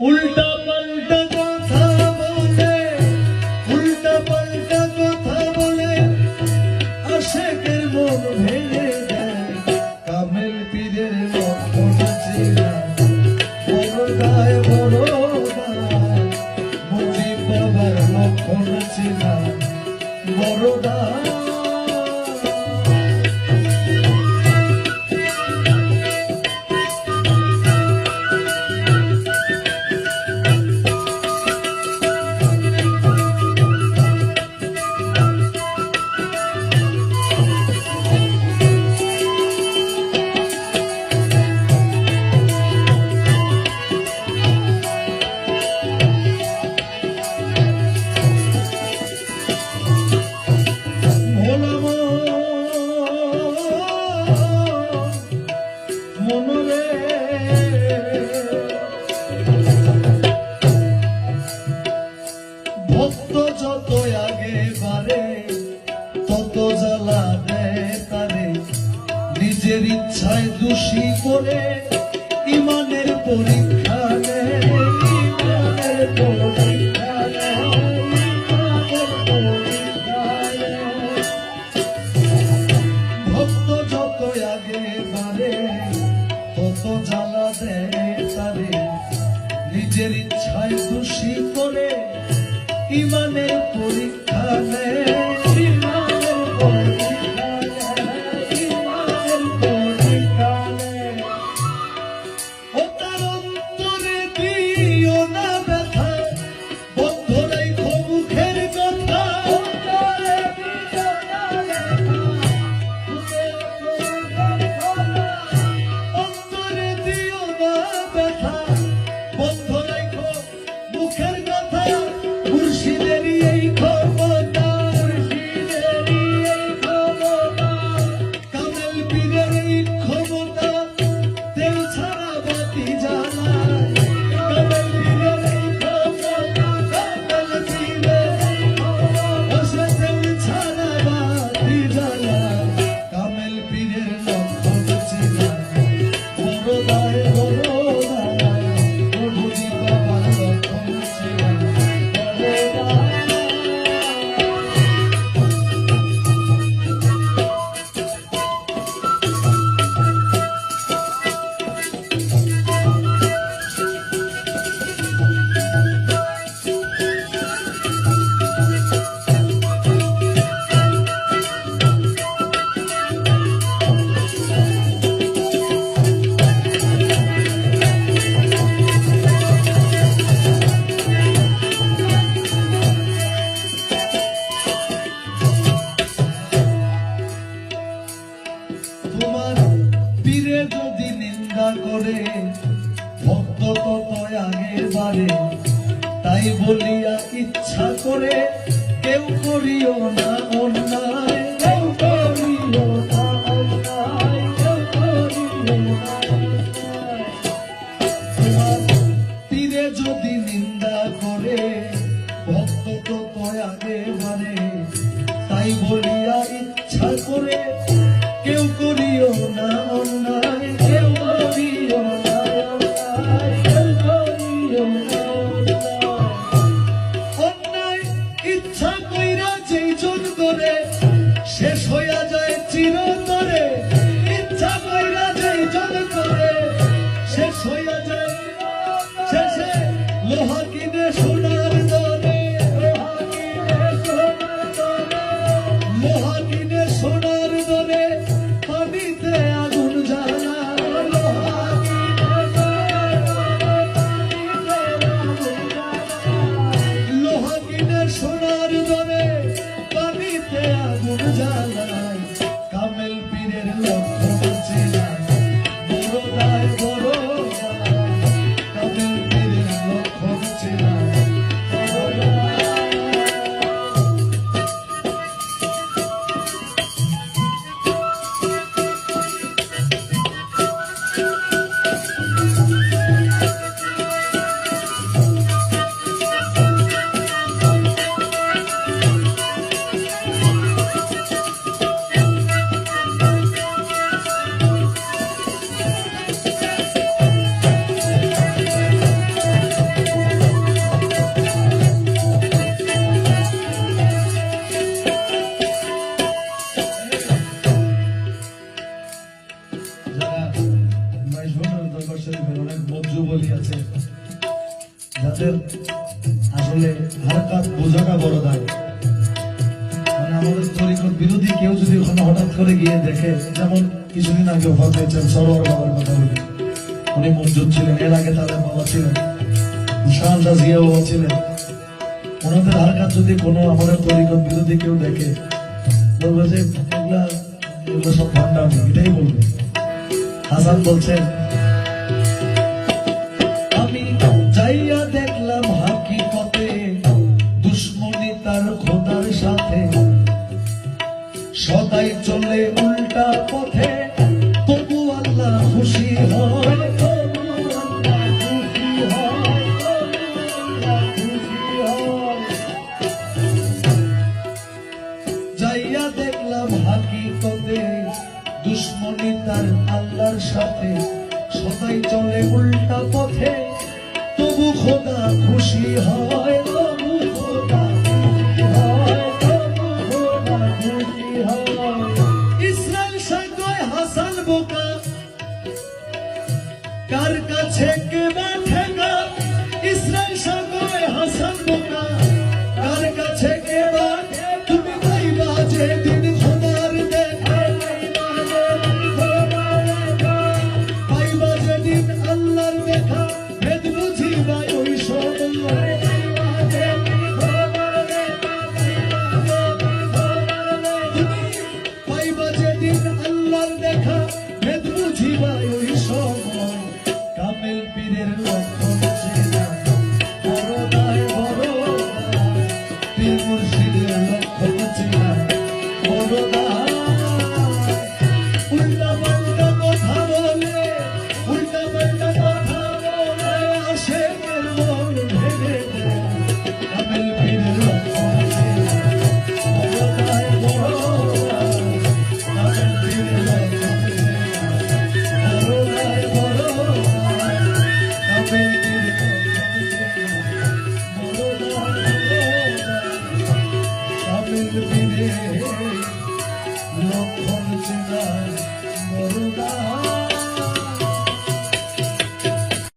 उल्टा पलटा ইমানের ভক্ত যত আগে পারে তত জ্বালা দেয় তারে। নিজের ইচ্ছায় খুশি করে ইমানের তোমার পীরে যদি নিন্দা করে, ভক্ত তত আগে বাড়ে। তাই বলিয়া ইচ্ছা করে কেউ করিও না অন্যায়। মহাকিনে সোনার দলে পানিতে আগুন জ্বালা। লোহাকিনে সোনার দলে পানিতে আগুন জ্বালা। আমাদের তরিকত বিরোধী কেউ যদি ওখানে হঠাৎ করে গিয়ে দেখে, যেমন কিছুদিন আগে ওফাত হয়েছেন সরোয়ার বাবার কথা বলি। উনি মঞ্জুর ছিলেন, এর আগে তাদের বাবা ছিলেন শাহাদা জিয়া বাবা ছিলেন। ওনাদের হারকাত যদি কোনো আমাদের তরিকত বিরোধী কেউ দেখে, বলবে যে এগুলো সব ভান্ডামি এটাই বলবে। হাসান বলছেন সদাই চলে উল্টা পথে তবু আল্লাহ খুশি হয় যাইয়া দেখলাম হাকিকতে দুশ্মনী তার Send